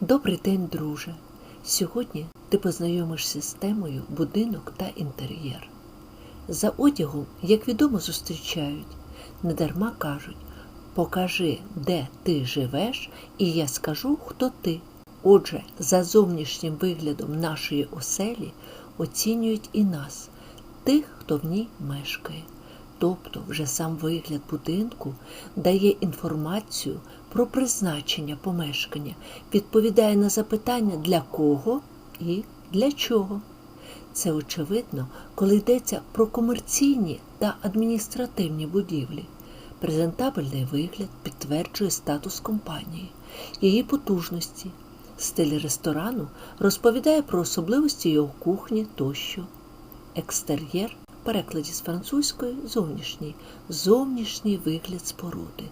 Добрий день, друже! Сьогодні ти познайомишся з темою будинок та інтер'єр. За одягом, як відомо, зустрічають, недарма кажуть покажи, де ти живеш, і я скажу, хто ти. Отже, за зовнішнім виглядом нашої оселі оцінюють і нас, тих, хто в ній мешкає. Тобто вже сам вигляд будинку дає інформацію про призначення помешкання, відповідає на запитання для кого і для чого. Це очевидно, коли йдеться про комерційні та адміністративні будівлі. Презентабельний вигляд підтверджує статус компанії, її потужності. Стиль ресторану розповідає про особливості його кухні тощо. Екстер'єр в перекладі з французької зовнішній, зовнішній вигляд споруди.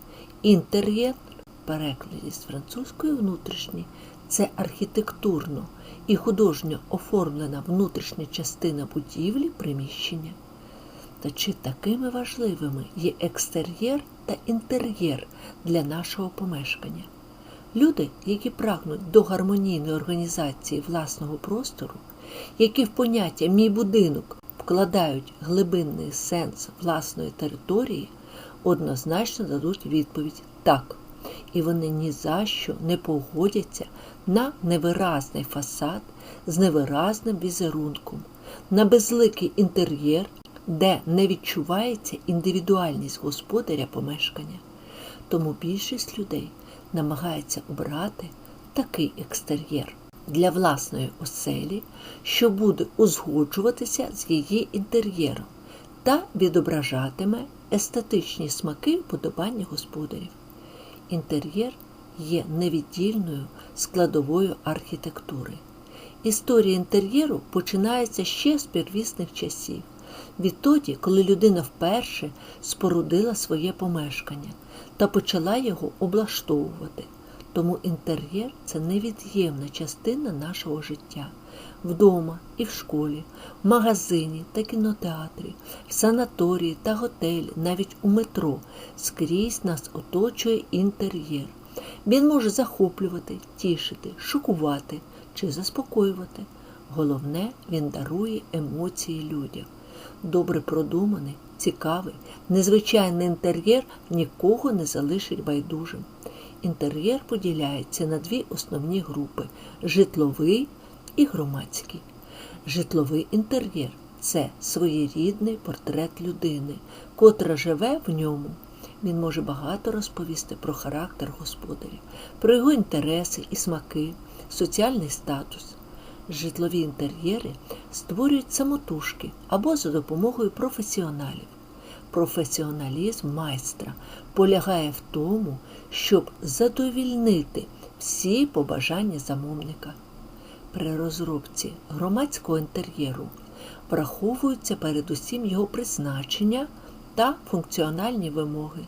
Інтер'єр перекладі з французької внутрішній це архітектурно і художньо оформлена внутрішня частина будівлі приміщення. Та чи такими важливими є екстер'єр та інтер'єр для нашого помешкання? Люди, які прагнуть до гармонійної організації власного простору, які в поняття мій будинок вкладають глибинний сенс власної території, однозначно дадуть відповідь так. І вони ні за що не погодяться на невиразний фасад з невиразним візерунком, на безликий інтер'єр, де не відчувається індивідуальність господаря помешкання. Тому більшість людей намагається обрати такий екстер'єр для власної оселі, що буде узгоджуватися з її інтер'єром та відображатиме естетичні смаки вподобання господарів. Інтер'єр є невіддільною складовою архітектури. Історія інтер'єру починається ще з первісних часів, відтоді, коли людина вперше спорудила своє помешкання та почала його облаштовувати. Тому інтер'єр це невід'ємна частина нашого життя вдома і в школі, в магазині та кінотеатрі, в санаторії та готелі, навіть у метро скрізь нас оточує інтер'єр. Він може захоплювати, тішити, шокувати чи заспокоювати. Головне, він дарує емоції людям. Добре продуманий, цікавий, незвичайний інтер'єр нікого не залишить байдужим. Інтер'єр поділяється на дві основні групи житловий і громадський. Житловий інтер'єр це своєрідний портрет людини, котра живе в ньому. Він може багато розповісти про характер господаря, про його інтереси і смаки, соціальний статус. Житлові інтер'єри створюють самотужки або за допомогою професіоналів. Професіоналізм майстра полягає в тому, щоб задовільнити всі побажання замовника. При розробці громадського інтер'єру враховуються передусім його призначення та функціональні вимоги.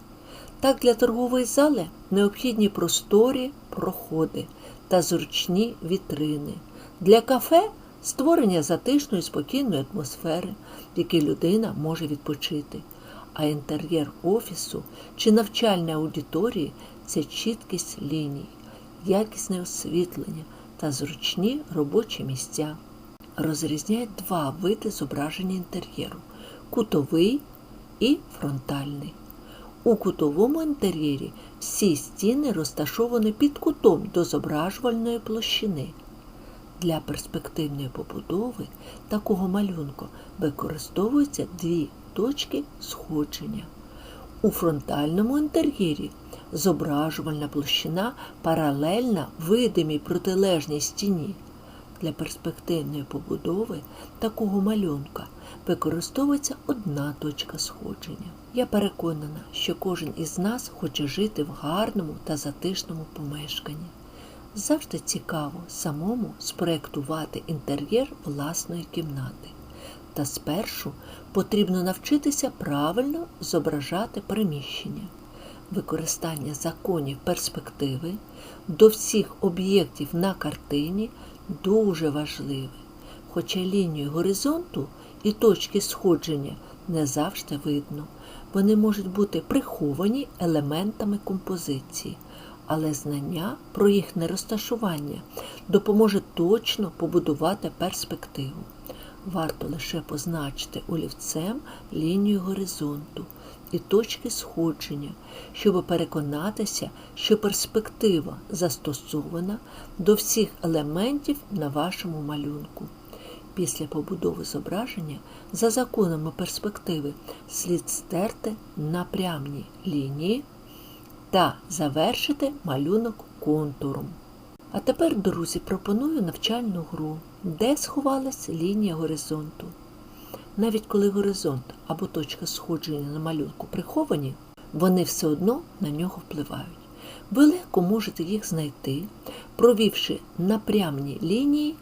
Так для торгової зали необхідні просторі проходи та зручні вітрини. Для кафе створення затишної спокійної атмосфери, в якій людина може відпочити. А інтер'єр офісу чи навчальної аудиторії це чіткість ліній, якісне освітлення та зручні робочі місця. Розрізняють два види зображення інтер'єру кутовий і фронтальний. У кутовому інтер'єрі всі стіни розташовані під кутом до зображувальної площини. Для перспективної побудови такого малюнку використовуються дві точки сходження. У фронтальному інтер'єрі зображувальна площина паралельна видимій протилежній стіні. Для перспективної побудови такого малюнка використовується одна точка сходження. Я переконана, що кожен із нас хоче жити в гарному та затишному помешканні. Завжди цікаво самому спроєктувати інтер'єр власної кімнати. Та спершу потрібно навчитися правильно зображати приміщення. Використання законів перспективи до всіх об'єктів на картині дуже важливе, хоча лінію горизонту і точки сходження не завжди видно. Вони можуть бути приховані елементами композиції, але знання про їхнє розташування допоможе точно побудувати перспективу. Варто лише позначити олівцем лінію горизонту і точки сходження, щоб переконатися, що перспектива застосована до всіх елементів на вашому малюнку. Після побудови зображення за законами перспективи слід стерти напрямні лінії та завершити малюнок контуром. А тепер, друзі, пропоную навчальну гру, де сховалась лінія горизонту. Навіть коли горизонт або точка сходження на малюнку приховані, вони все одно на нього впливають. Ви легко можете їх знайти, провівши напрямні лінії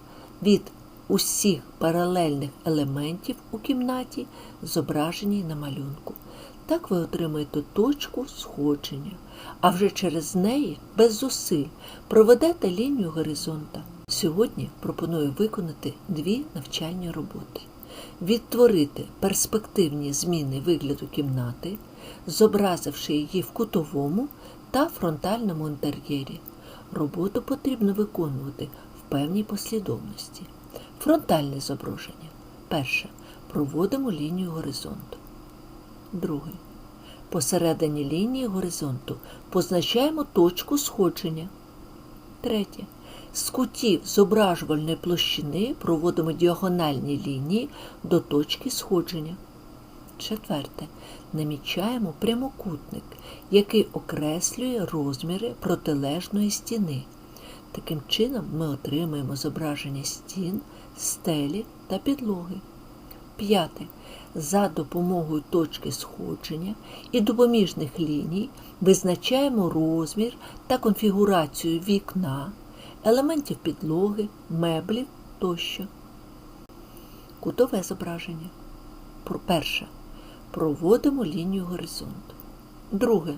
від усіх паралельних елементів у кімнаті, зображеній на малюнку. Так ви отримаєте точку сходження, а вже через неї без зусиль проведете лінію горизонта. Сьогодні пропоную виконати дві навчальні роботи. Відтворити перспективні зміни вигляду кімнати, зобразивши її в кутовому та фронтальному інтер'єрі. Роботу потрібно виконувати в певній послідовності. Фронтальне зображення. Перше. Проводимо лінію горизонту. Друге. Посередині лінії горизонту позначаємо точку сходження. Третє. З кутів зображувальної площини проводимо діагональні лінії до точки сходження. Четверте. Намічаємо прямокутник, який окреслює розміри протилежної стіни. Таким чином ми отримуємо зображення стін, стелі та підлоги. П'яте. За допомогою точки сходження і допоміжних ліній визначаємо розмір та конфігурацію вікна, елементів підлоги, меблів тощо. Кутове зображення. Перше. Проводимо лінію горизонту. Друге.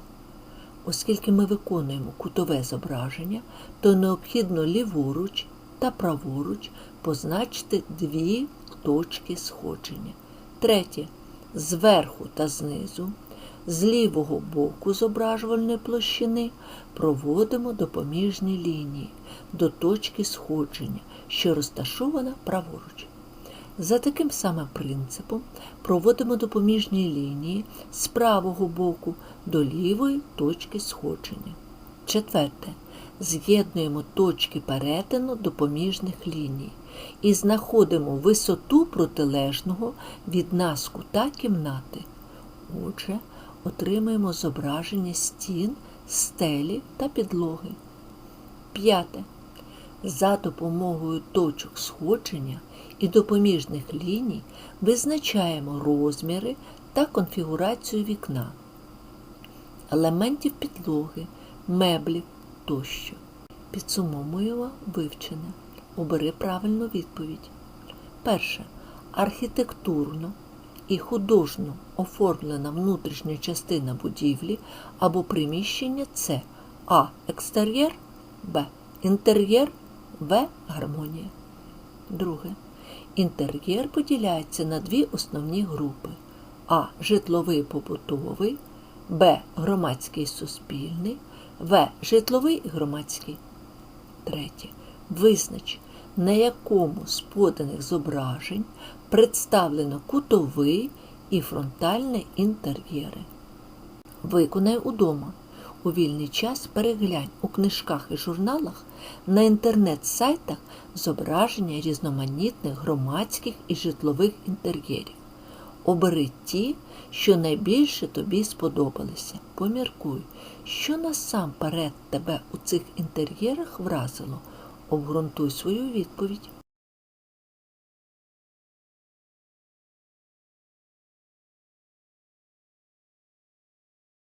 Оскільки ми виконуємо кутове зображення, то необхідно ліворуч та праворуч позначити дві точки сходження. Третє. Зверху та знизу, з лівого боку зображувальної площини проводимо допоміжні лінії до точки сходження, що розташована праворуч. За таким самим принципом проводимо допоміжні лінії з правого боку до лівої точки сходження. Четверте. З'єднуємо точки перетину допоміжних ліній і знаходимо висоту протилежного від нас кута кімнати. Отже, отримаємо зображення стін, стелі та підлоги. П'яте. За допомогою точок сходження і допоміжних ліній визначаємо розміри та конфігурацію вікна, елементів підлоги, меблів тощо. Підсумовуємо вивчене. Обери правильну відповідь. Перше. Архітектурно і художньо оформлена внутрішня частина будівлі або приміщення це А. Екстер'єр, Б. Інтер'єр, В. Гармонія. Друге. Інтер'єр поділяється на дві основні групи: А. Житловий побутовий, Б. Громадський суспільний, В. Житловий і громадський. Третє. Визнач, на якому з поданих зображень представлено кутовий і фронтальний інтер'єри. Виконай удома. У вільний час переглянь у книжках і журналах на інтернет-сайтах зображення різноманітних громадських і житлових інтер'єрів. Обери ті, що найбільше тобі сподобалися. Поміркуй, що насамперед тебе у цих інтер'єрах вразило. Обґрунтуй свою відповідь.